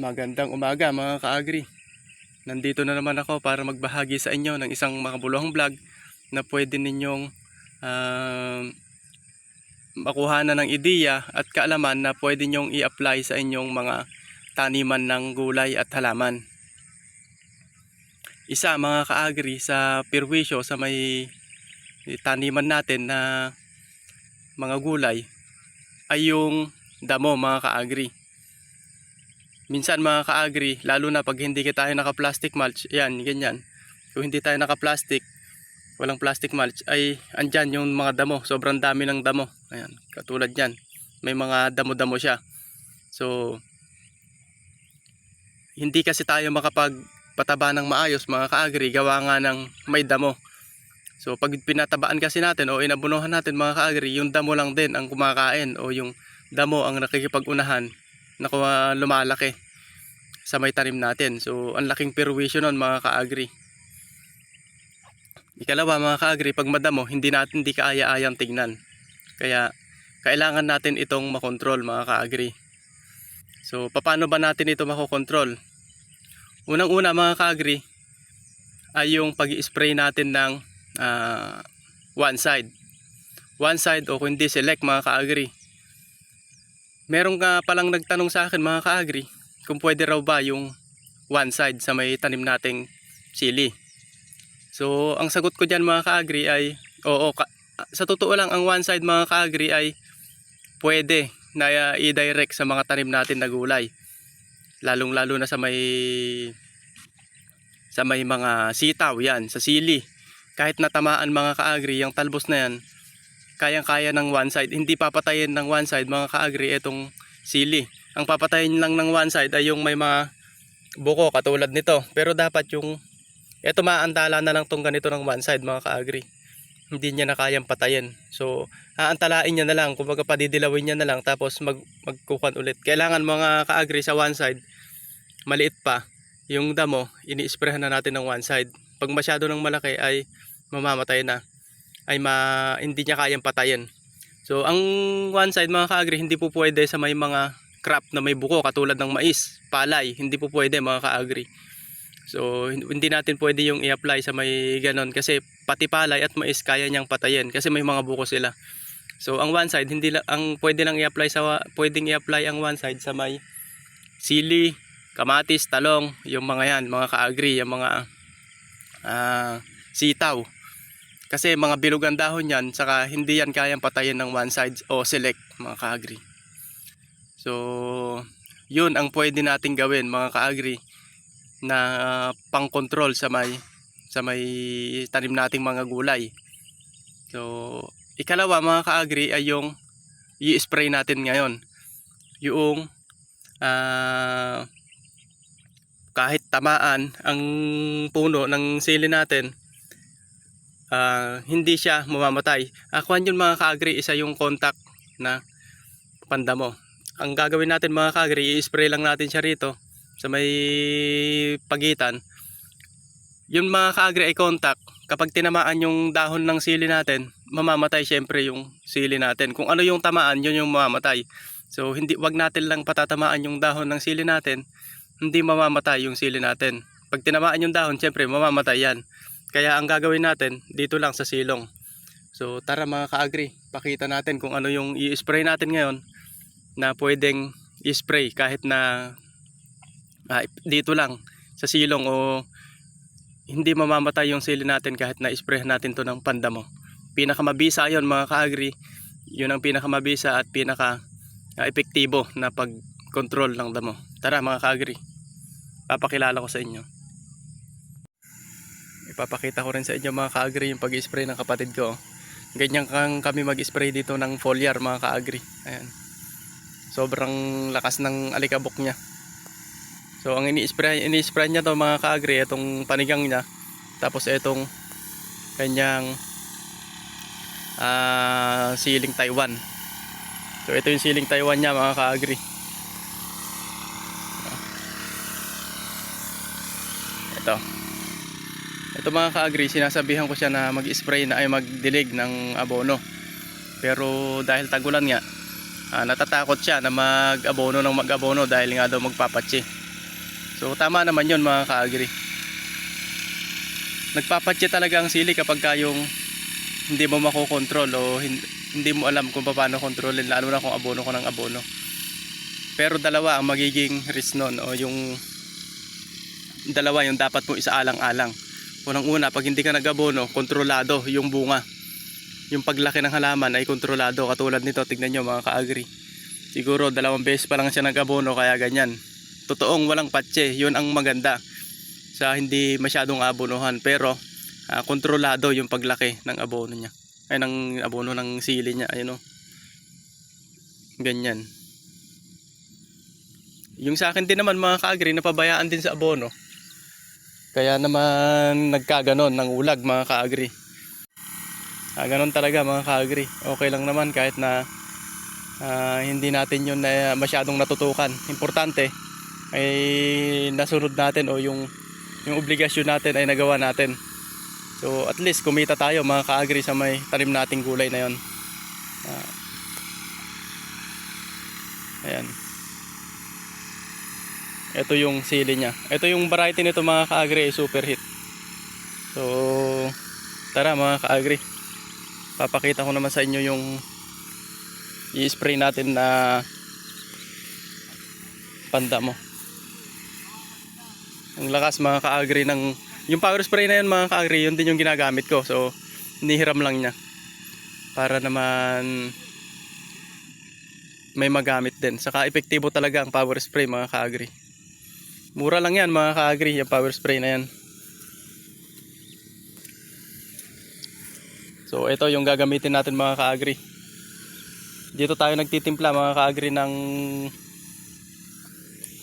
Magandang umaga mga ka-agri. Nandito na naman ako para magbahagi sa inyo ng isang makabuluhang vlog na pwede ninyong ah, makuha na ng ideya at kaalaman na pwede nyong i-apply sa inyong mga taniman ng gulay at halaman. Isa mga ka-agri sa pirwisyo sa may taniman natin na mga gulay ay yung damo mga ka-agri minsan mga ka-agri, lalo na pag hindi tayo naka-plastic mulch, yan, ganyan. Kung hindi tayo naka-plastic, walang plastic mulch, ay andyan yung mga damo. Sobrang dami ng damo. Ayan, katulad yan. May mga damo-damo siya. So, hindi kasi tayo makapagpataba ng maayos mga ka-agri, gawa nga ng may damo. So, pag pinatabaan kasi natin o inabunuhan natin mga ka-agri, yung damo lang din ang kumakain o yung damo ang nakikipag-unahan na kuha- lumalaki sa may tanim natin. So, ang laking perwisyo nun mga ka-agri. Ikalawa mga ka-agri, pag madamo, hindi natin hindi kaaya-ayang tignan. Kaya, kailangan natin itong makontrol mga ka-agri. So, paano ba natin ito makokontrol? Unang-una mga ka-agri, ay yung pag spray natin ng ah, one side. One side o kundi select mga ka-agri. Meron ka palang nagtanong sa akin mga ka-agri kung pwede raw ba yung one side sa may tanim nating sili. So, ang sagot ko dyan mga ka-agri ay, oo, ka- sa totoo lang, ang one side mga ka-agri ay pwede na uh, i-direct sa mga tanim natin na gulay. Lalong-lalo na sa may sa may mga sitaw yan, sa sili. Kahit natamaan mga ka-agri, yung talbos na yan, kayang-kaya ng one side. Hindi papatayin ng one side mga ka-agri itong sili. Ang papatayin lang ng one side ay yung may mga buko katulad nito. Pero dapat yung ito maantala na lang tong ganito ng one side mga ka-agri. Hindi niya na kayang patayin. So, aantalain niya na lang. Kumbaga padidilawin niya na lang tapos mag, magkukan ulit. Kailangan mga ka-agri sa one side, maliit pa. Yung damo, ini-sprayhan na natin ng one side. Pag masyado ng malaki ay mamamatay na. Ay ma, hindi niya kayang patayin. So, ang one side mga ka-agri, hindi po pwede sa may mga crop na may buko katulad ng mais, palay. Hindi po pwede mga ka-agri. So, hin- hindi natin pwede yung i-apply sa may ganon kasi pati palay at mais kaya niyang patayin kasi may mga buko sila. So, ang one side, hindi ang pwede lang i-apply sa pwedeng i-apply ang one side sa may sili, kamatis, talong, yung mga yan, mga ka-agri, yung mga ah, sitaw. Kasi mga bilog ang dahon yan, saka hindi yan kayang patayin ng one side o select, mga ka-agri. So, yun ang pwede nating gawin, mga ka-agri, na pang-control sa may sa may tanim nating mga gulay. So, ikalawa mga ka-agri ay yung i-spray natin ngayon. Yung ah, kahit tamaan ang puno ng sili natin, ah, hindi siya mamamatay. Akuan yun mga ka-agri, isa yung contact na pandamo. Ang gagawin natin mga ka-agri, i-spray lang natin siya rito sa may pagitan. Yung mga ka-agri ay contact. Kapag tinamaan yung dahon ng sili natin, mamamatay syempre yung sili natin. Kung ano yung tamaan, yun yung mamamatay. So hindi wag natin lang patatamaan yung dahon ng sili natin, hindi mamamatay yung sili natin. Pag tinamaan yung dahon, syempre mamamatay yan. Kaya ang gagawin natin dito lang sa silong. So tara mga ka-agri, pakita natin kung ano yung i-spray natin ngayon na pwedeng i-spray kahit na ah, dito lang sa silong o hindi mamamatay yung sili natin kahit na isprayhan natin to ng pandamo. Pinakamabisa yon mga ka-agri. Yun ang pinakamabisa at pinaka ah, epektibo na pag-control ng damo. Tara mga ka-agri. Papakilala ko sa inyo. Ipapakita ko rin sa inyo mga ka-agri yung pag-spray ng kapatid ko. Ganyan kang kami mag-spray dito ng foliar mga ka-agri. Ayan. Sobrang lakas ng alikabok niya. So ang ini-spray ini-spray niya to mga ka-agri itong panigang niya. Tapos itong kanyang ah siling Taiwan. So ito yung siling Taiwan niya mga ka-agri. Ito. Ito mga ka-agri, sinasabihan ko siya na mag-spray na ay magdilig ng abono. Pero dahil tagulan nga, ah, natatakot siya na mag-abono ng mag-abono dahil nga daw magpapatsi. So tama naman yun mga ka-agri. Nagpapatya talaga ang sili kapag ka yung hindi mo makokontrol o hin- hindi mo alam kung paano kontrolin lalo na kung abono ko ng abono. Pero dalawa ang magiging risk nun o yung dalawa yung dapat mo isaalang-alang. Unang-una, pag hindi ka nag-abono, kontrolado yung bunga. Yung paglaki ng halaman ay kontrolado. Katulad nito, tignan nyo mga ka-agri. Siguro dalawang beses pa lang siya nag-abono kaya ganyan. Totoong walang patse, yun ang maganda sa hindi masyadong abonohan. Pero ah, kontrolado yung paglaki ng abono niya. Ay, ng abono ng sili niya. Ayun o. Ganyan. Yung sa akin din naman mga ka-agri, napabayaan din sa abono. Kaya naman nagkaganon ng ulag mga ka-agri. Ah, ganon talaga mga ka-agri. Okay lang naman kahit na ah, hindi natin yun na masyadong natutukan. Importante ay nasunod natin o yung yung obligasyon natin ay nagawa natin. So at least kumita tayo mga ka-agri sa may tanim nating gulay na yon. Ah. ayan. Ito yung sili niya. Ito yung variety nito mga ka-agri, super hit. So, tara mga ka-agri. Papakita ko naman sa inyo yung i-spray natin na panda mo. Ang lakas mga ka-agri ng yung power spray na yun mga ka-agri, yun din yung ginagamit ko. So, hinihiram lang niya. Para naman may magamit din. Saka epektibo talaga ang power spray mga ka-agri. Mura lang yan mga ka-agri, yung power spray na yan. So ito yung gagamitin natin mga ka-agri. Dito tayo nagtitimpla mga ka-agri ng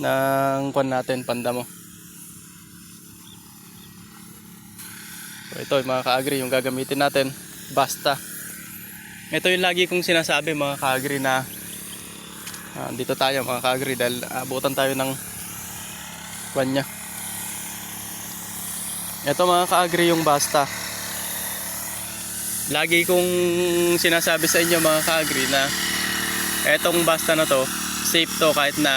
ng kwan natin, panda mo. So ito mga ka-agri yung gagamitin natin. Basta. Ito yung lagi kong sinasabi mga ka-agri na ah, dito tayo mga ka-agri dahil abutan tayo ng kwan niya. Ito mga ka-agri yung basta. Lagi kong sinasabi sa inyo mga ka-agri na etong basta na to, safe to kahit na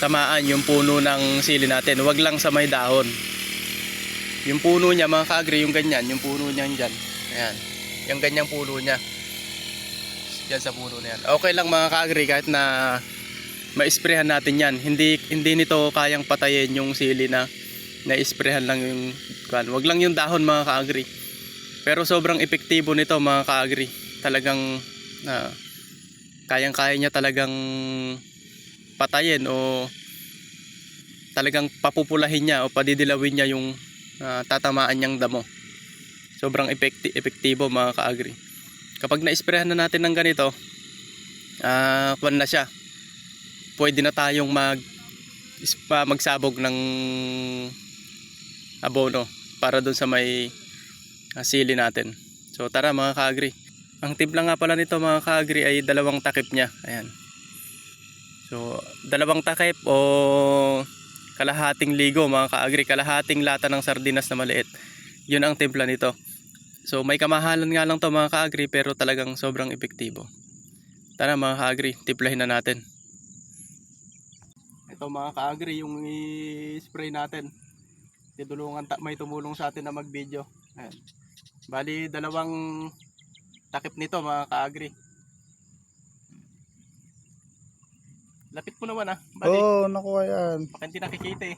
tamaan yung puno ng sili natin. Huwag lang sa may dahon. Yung puno niya mga ka-agri, yung ganyan, yung puno niya dyan. Ayan. Yung ganyang puno niya. Yan sa puno na. Okay lang mga ka-agri kahit na ma-sprayhan natin yan. Hindi hindi nito kayang patayin yung sili na na-sprayhan lang yung kan. Wag lang yung dahon mga kaagri. Pero sobrang epektibo nito mga kaagri. Talagang na kayang-kaya niya talagang patayin o talagang papupulahin niya o padidilawin niya yung ah, tatamaan niyang damo. Sobrang epekti epektibo mga kaagri. Kapag na-sprayhan na natin ng ganito, ah kwan na siya pwede na tayong mag magsabog ng abono para doon sa may ah, sili natin. So tara mga kaagri. Ang timpla nga pala nito mga kaagri ay dalawang takip niya. Ayan. So dalawang takip o kalahating ligo mga kaagri. Kalahating lata ng sardinas na maliit. Yun ang timpla nito. So may kamahalan nga lang to mga kaagri pero talagang sobrang epektibo. Tara mga kaagri, timplahin na natin. Ito mga kaagri, yung i-spray natin. Tinulungan ta- may tumulong sa atin na mag-video. Ayan. Bali, dalawang takip nito mga kaagri. Lapit mo naman ah. Bali, Oo, oh, nakuha yan. hindi nakikita eh.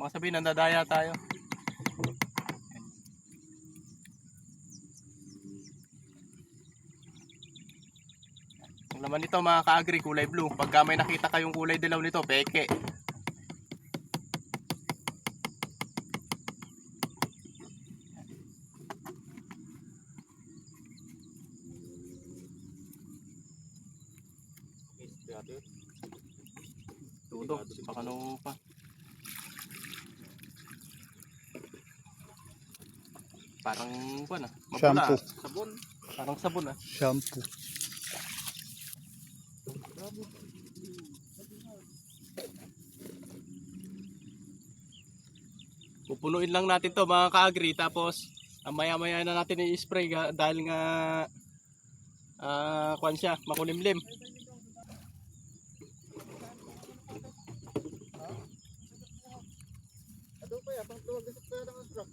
Mga sabihin, nandadaya tayo. Ang laman nito mga ka-agri, kulay blue. Pagka may nakita kayong kulay dilaw nito, peke. Tudo, baka pa. Parang. Mapula. Shampoo. Sabon. Parang sabon ah. Shampoo. Pupunuin lang natin to mga ka-agri tapos ah, maya-maya na natin i-spray dahil nga ah kwan siya, makulimlim. gasot kaya ng truck.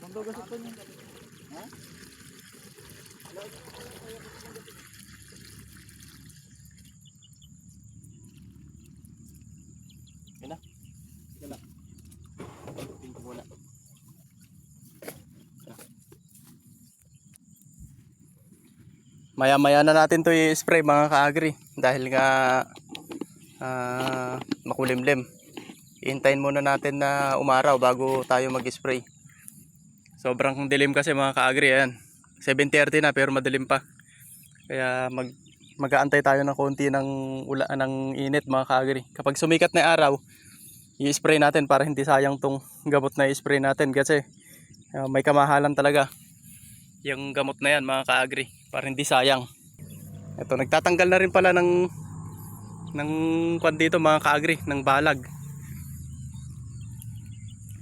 Magagasot pa niya. Ha? Yan na. Yan na. Tingin ko muna. Maya-maya na natin to i-spray mga ka-agri dahil nga ah, makulimlim. Iintayin muna natin na umaraw bago tayo mag-spray. Sobrang dilim kasi mga ka-agri. Ayan. 7.30 na pero madilim pa. Kaya mag mag-aantay tayo ng konti ng ula ng init mga ka-agri. Kapag sumikat na araw, i-spray natin para hindi sayang tong gamot na i-spray natin kasi ah, may kamahalan talaga yung gamot na yan mga ka-agri para hindi sayang. Ito nagtatanggal na rin pala ng ng kwan dito mga ka-agri ng balag.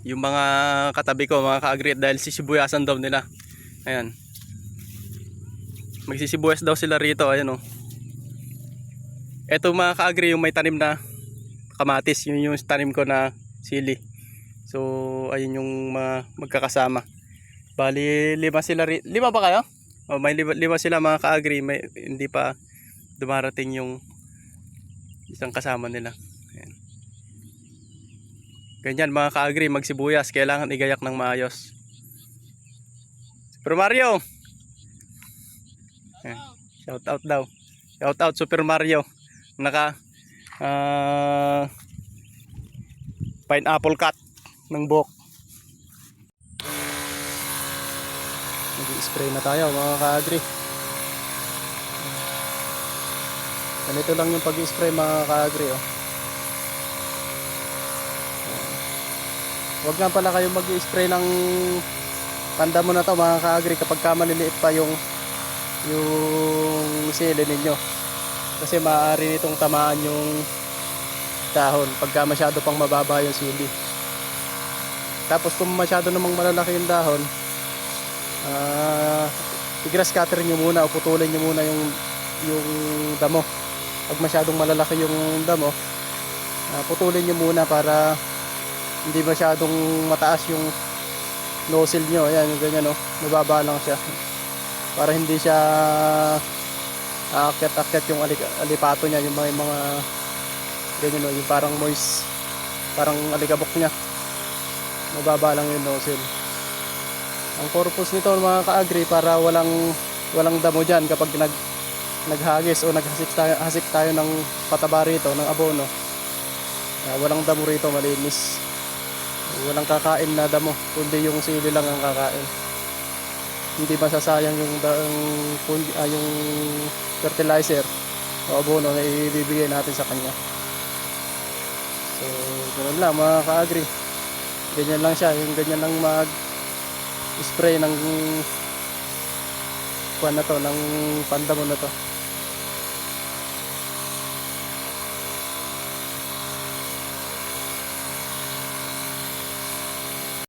Yung mga katabi ko mga ka-agri dahil sisibuyasan daw nila. Ayan. Magsisibuyas daw sila rito ayan oh. Ito mga ka-agri yung may tanim na kamatis, yun yung tanim ko na sili. So ayun yung mga magkakasama. Bali lima sila ri- lima ba kayo? Oh, may lima, lima sila mga ka-agri, may hindi pa dumarating yung isang kasama nila. Ayan. Ganyan mga ka-agri, magsibuyas, kailangan igayak ng maayos. Super Mario! Shout out daw. Shout out Super Mario. Naka ah pineapple cut ng buhok. Nag-spray na tayo mga ka-agri. Ganito lang yung pag-spray mga ka-agri. Oh. Huwag nga pala kayo mag-spray ng tanda mo na to mga ka-agri kapag ka maliliit pa yung yung sili ninyo. Kasi maaari nitong tamaan yung dahon pagka masyado pang mababa yung sili. Tapos kung masyado namang malalaki yung dahon, ah i-grass cutter nyo muna o putulin nyo muna yung yung damo. Pag masyadong malalaki yung damo, ah, putulin nyo muna para hindi masyadong mataas yung nozzle nyo. Ayan, yung ganyan, no? Mababa lang siya. Para hindi siya aakyat-akyat yung alik- alipato niya, yung mga, yung mga ganyan, no? Yung parang moist, parang alikabok niya. Mababa lang yung nozzle. Ang purpose nito mga ka-agri para walang walang damo diyan kapag nag naghagis o naghasik tayo, hasik tayo ng pataba rito, ng abono. Ah, walang damo rito, malinis. Walang kakain na damo, kundi yung sili lang ang kakain. Hindi masasayang yung yung, kundi- ah, yung fertilizer o abono na ibibigay natin sa kanya. So, ganun lang mga ka-agri. Ganyan lang siya, yung ganyan lang mag spray ng kuan na to ng pandamo na to